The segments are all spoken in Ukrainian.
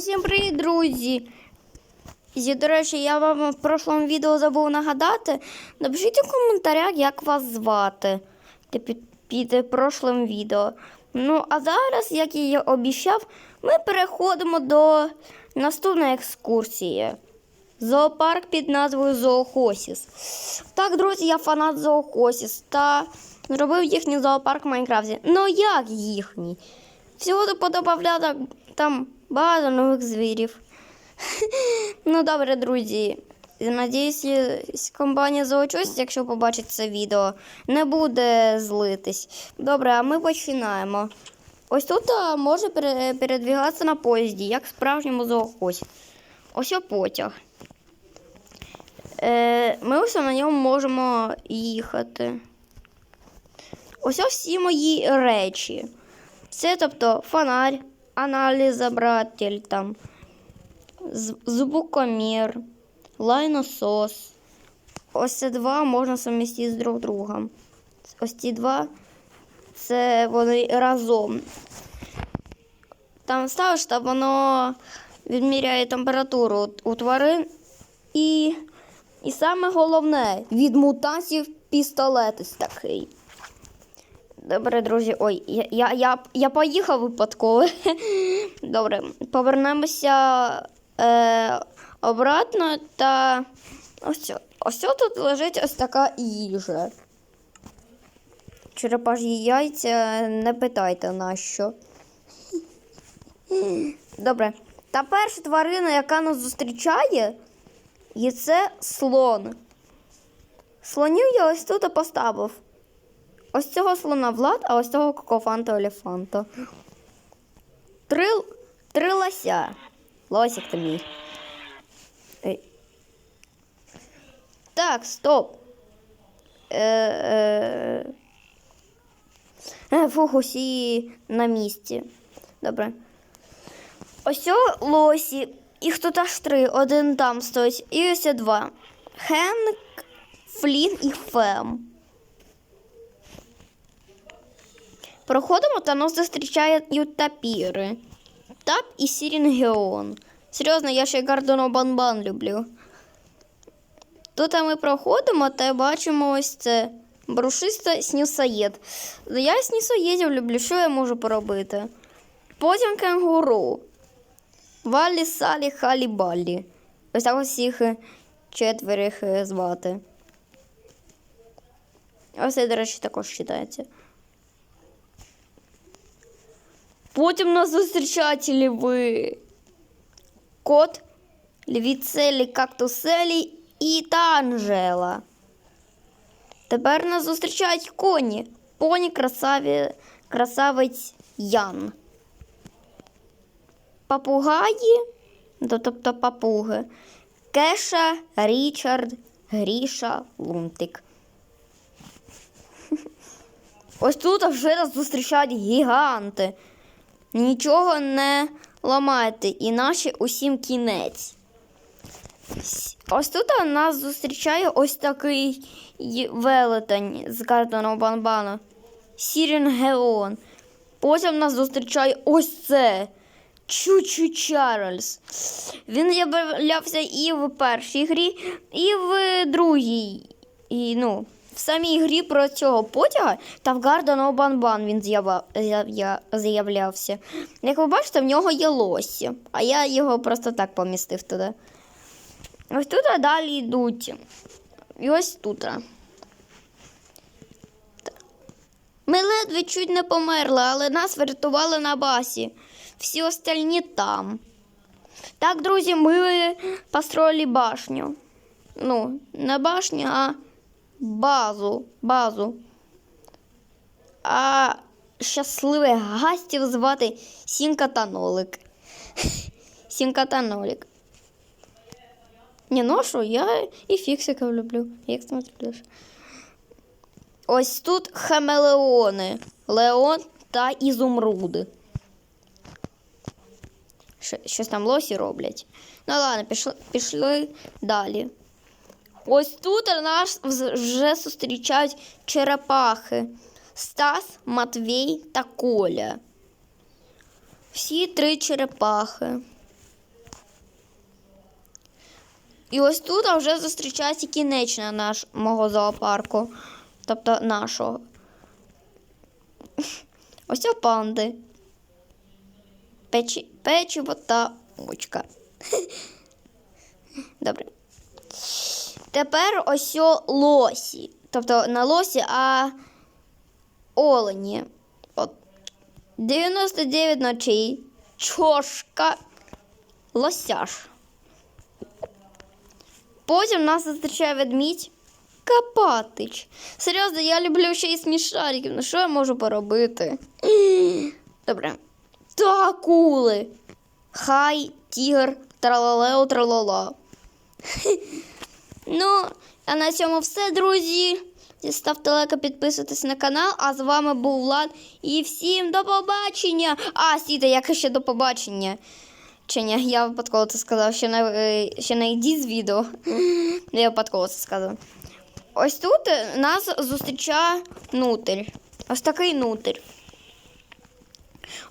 Усім привіт, друзі! І, до речі, я вам в прошлому відео забув нагадати. Напишіть у коментарях, як вас звати Ти під, під прошлим відео. Ну, а зараз, як я і обіцяв, ми переходимо до наступної екскурсії. Зоопарк під назвою Зоохосіс. Так, друзі, я фанат Зоохосіс та зробив їхній зоопарк в Майнкрафті. Ну як їхній? Всього подобавляти там багато нових звірів. Ну, добре, друзі. Надіюсь, компанія Зоочусь, якщо побачить це відео, не буде злитись. Добре, а ми починаємо. Ось тут може передвігатися на поїзді, як в справжньому зоохозі. Ось потяг. Е, ми ось на ньому можемо їхати. Ось всі мої речі. Це тобто фонарь, аналізобратель, там, звукомір, лайносос. Ось це два можна сумістити з друг другом. Ось ці два це вони разом. Там ставиш, та воно відміряє температуру у тварин. І, і саме головне від мутантів пістолет такий. Добре, друзі. Ой, я, я, я, я поїхав випадково. Добре, повернемося е, обратно та ось, ось тут лежить ось така їжа. Черепаші яйця, не питайте на що. Добре. Та перша тварина, яка нас зустрічає, і це слон. Слонів я ось тут і поставив. Ось цього слона Влад, а ось цього кокофанта Оліфанта. Три, три лося. Лосик ти мій. Ей. Так, стоп. Е, е, е, фух, усі на місці. Добре. Ось о лосі. Їх тут аж три. Один там стоїть. І ось два. Хенк, Флін і Фем. Проходимо, та нас зустрічають тапіри. Тап і Сірінгеон. Серйозно, я ще Гардоно Банбан люблю. Тут ми проходимо та бачимо ось це. Брушиста снюсоєд. Я снюсоєдів люблю, що я можу поробити? Потім кенгуру. Валі, салі, халі, балі. Ось так їх е, четверих е, звати. Ось це, до речі, також читається. Потім нас зустрічають льви. Кот, львіцелі, кактуселі і та Анжела. Тепер нас зустрічають коні. Поні красаві, красавець Ян. Папугаї, тобто папуги. Кеша, Річард, Гріша, Лунтик. Ось тут вже нас зустрічають гіганти. Нічого не ламайте, іначе усім кінець. Ось тут нас зустрічає ось такий велетень з картону Банбану. Сірінгеон. Потім нас зустрічає ось це. Чучу Чарльз. Він з'являвся і в першій грі, і в другій. І, ну, в самій грі про цього потяга та в Гарден Банбан він з'являвся. Як ви бачите, в нього є лосі, а я його просто так помістив туди. Ось тут далі йдуть. І ось тут. Ми ледве чуть не померли, але нас врятували на басі. Всі остальні там. Так, друзі, ми построїли башню. Ну, не башню, а базу. базу. А щасливих гастів звати Сімка та Нолик. Сімка та. Не ношу, я і фіксиків люблю. Як смотрю. Ось тут хамелеони. Леон та ізумруди. Щось там лосі роблять. Ну ладно, пішли, пішли далі. Ось тут нас вже зустрічають черепахи. Стас, Матвій та Коля. Всі три черепахи. І ось тут вже зустрічається кінечна наш мого зоопарку. Тобто нашого. Ось о панди. Печі, печиво та мучка. Добре. Тепер ось лосі. Тобто не лосі, а олені. От. 99 ночей. Чошка. Лосяш. Потім нас зустрічає ведмідь Капатич. Серйозно, я люблю ще й смішариків. Ну що я можу поробити? Добре. Та акули. Хай, тігр, тралалео, тралала. Ну, а на цьому все, друзі. Ставте лайк, підписуйтесь на канал. А з вами був Влад. І всім до побачення! А, сіте, як ще до побачення. Чи ні, я випадково це сказав, ще не, ще не йдіть з відео. Я випадково це сказав. Ось тут нас зустрічає нутель. Ось такий нутель.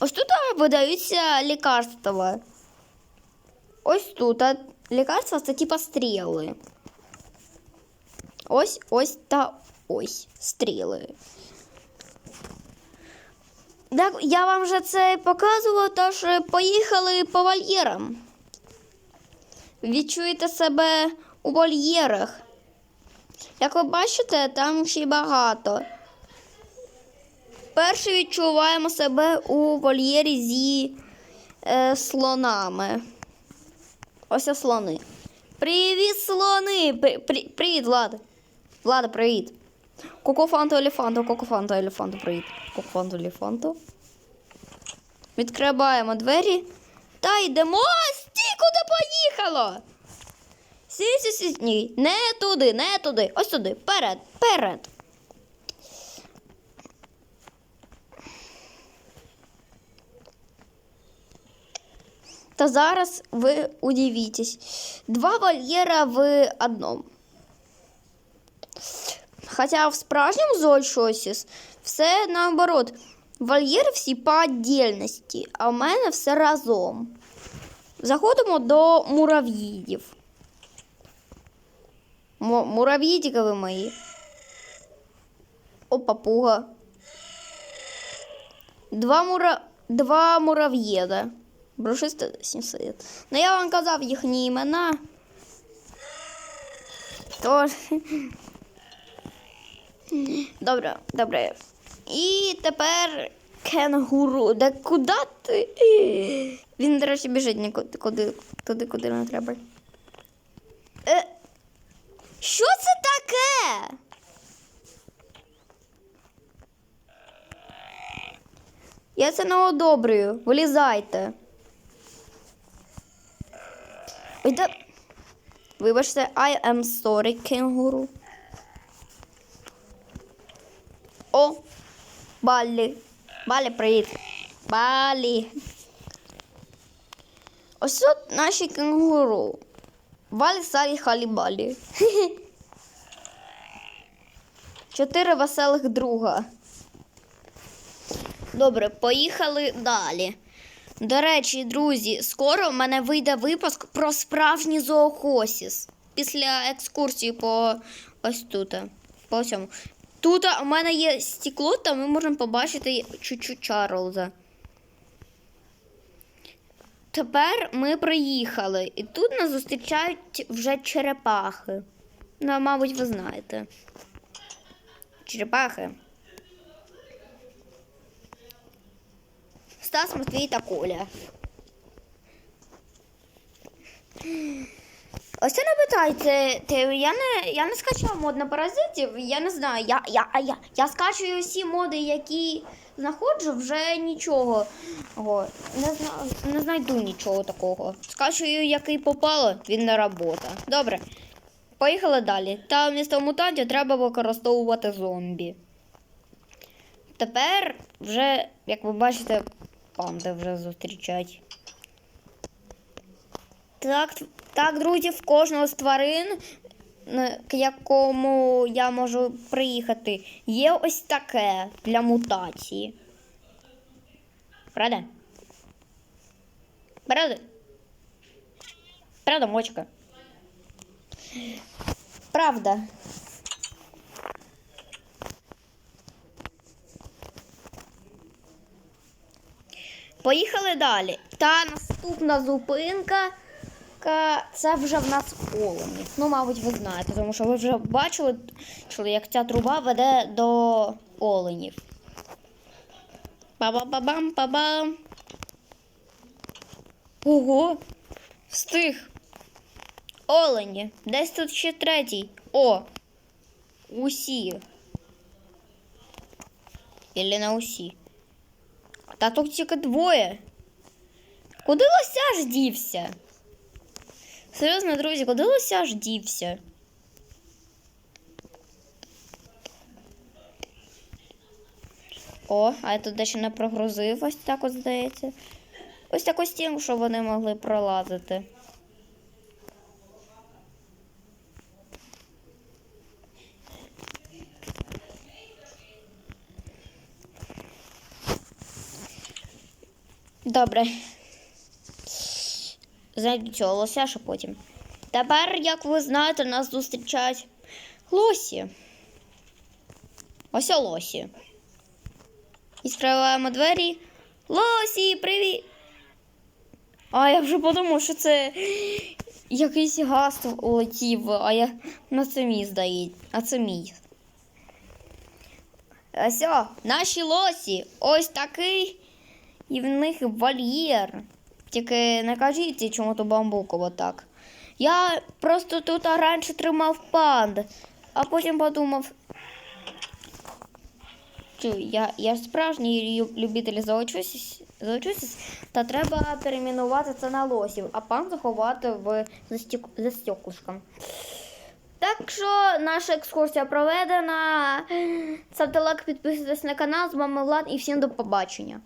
Ось тут видаються лікарства. Ось тут лікарства це типа стріли. Ось, ось та ось стріли. Так, я вам вже це показувала, тож поїхали по вольєрам. Відчуєте себе у вольєрах. Як ви бачите, там ще й багато. Перше відчуваємо себе у вольєрі зі е, слонами. Ось слони. Привіт, слони! При, при, привіт, Влада. Влада, привіт. Кокофанту елефанту, кокофанту елефанту, привіт. Кокофанту елефанту. Відкриваємо двері та йдемо. Сті, куди поїхало? Сі, сі, сі, ні, не туди, не туди. Ось туди. Перед, перед. Та зараз ви удивитесь. Два вольєра в одному. Хоча в справжньому Зольшосіс все наоборот. Вольєри всі по отдельності, а в мене все разом. Заходимо до мурав'їдів. Му- Мурав'їдіки ви мої. О, папуга. Два, мура... Два мурав'єда. Брошисте сімсет. Ну я вам казав їхні імена. Тож. Добре, добре. І тепер кенгуру. Да куди ти? Він, до речі, біжить нікуди, куди, туди, куди не треба. Е, що це таке? Я це не одобрюю. Вилізайте. Ой, да... Вибачте, I am sorry, кенгуру. О, Балі. Балі, привіт. Балі. Ось от наші кенгуру. Балі, салі, халі, балі. Чотири веселих друга. Добре, поїхали далі. До речі, друзі, скоро в мене вийде випуск про справжній зоохосіс. Після екскурсії по ось тут. По цьому. Тут у мене є стекло, та ми можемо побачити чуть-чуть Чарльза. Тепер ми приїхали, і тут нас зустрічають вже черепахи. Ну, мабуть, ви знаєте. Черепахи. Стас, Матвій та Коля. Ось це не питайте. Ти, я не, я не скачав мод на паразитів, я не знаю. Я, я, я, я скачую всі моди, які знаходжу, вже нічого. О, не, зна, не знайду нічого такого. Скачую, який попало, він не робота. Добре. Поїхали далі. Та вмісто мутантів треба використовувати зомбі. Тепер вже, як ви бачите, панди вже зустрічають. Так, так, друзі, в кожного з тварин, к якому я можу приїхати, є ось таке для мутації. Правда? Правда? Правда, мочка? Правда. Поїхали далі. Та наступна зупинка ка- це вже в нас Олені. Ну, мабуть, ви знаєте, тому що ви вже бачили, як ця труба веде до оленів. Ба-ба-ба-бам, ба-бам. Ого! Встиг. Олені. Десь тут ще третій. О! Усі. Ілі на усі. Та тут тільки двоє. Куди лося ж дівся? Серйозно, друзі, куди лося ж дівся? О, а тут дещо не прогрузив, ось так от здається. Ось таку стінку, щоб вони могли пролазити. Добре. Знайду цього лося, потім. Тепер, як ви знаєте, нас зустрічають лосі. Ось лосі. Відкриваємо двері. Лосі, привіт! А я вже подумав, що це якийсь газ улетів, а я на це мій здається. А це мій. Ось, наші лосі. Ось такий. І в них вольєр. Тільки не кажіть, чому то бамбуково так. Я просто тут раніше тримав панд, а потім подумав. Я, я справжній любитель заочусість, та треба перейменувати це на лосів, а пан заховати в за стеклышком. Так що наша екскурсія проведена. Ставте лайк, підписуйтесь на канал. З вами Влад і всім до побачення.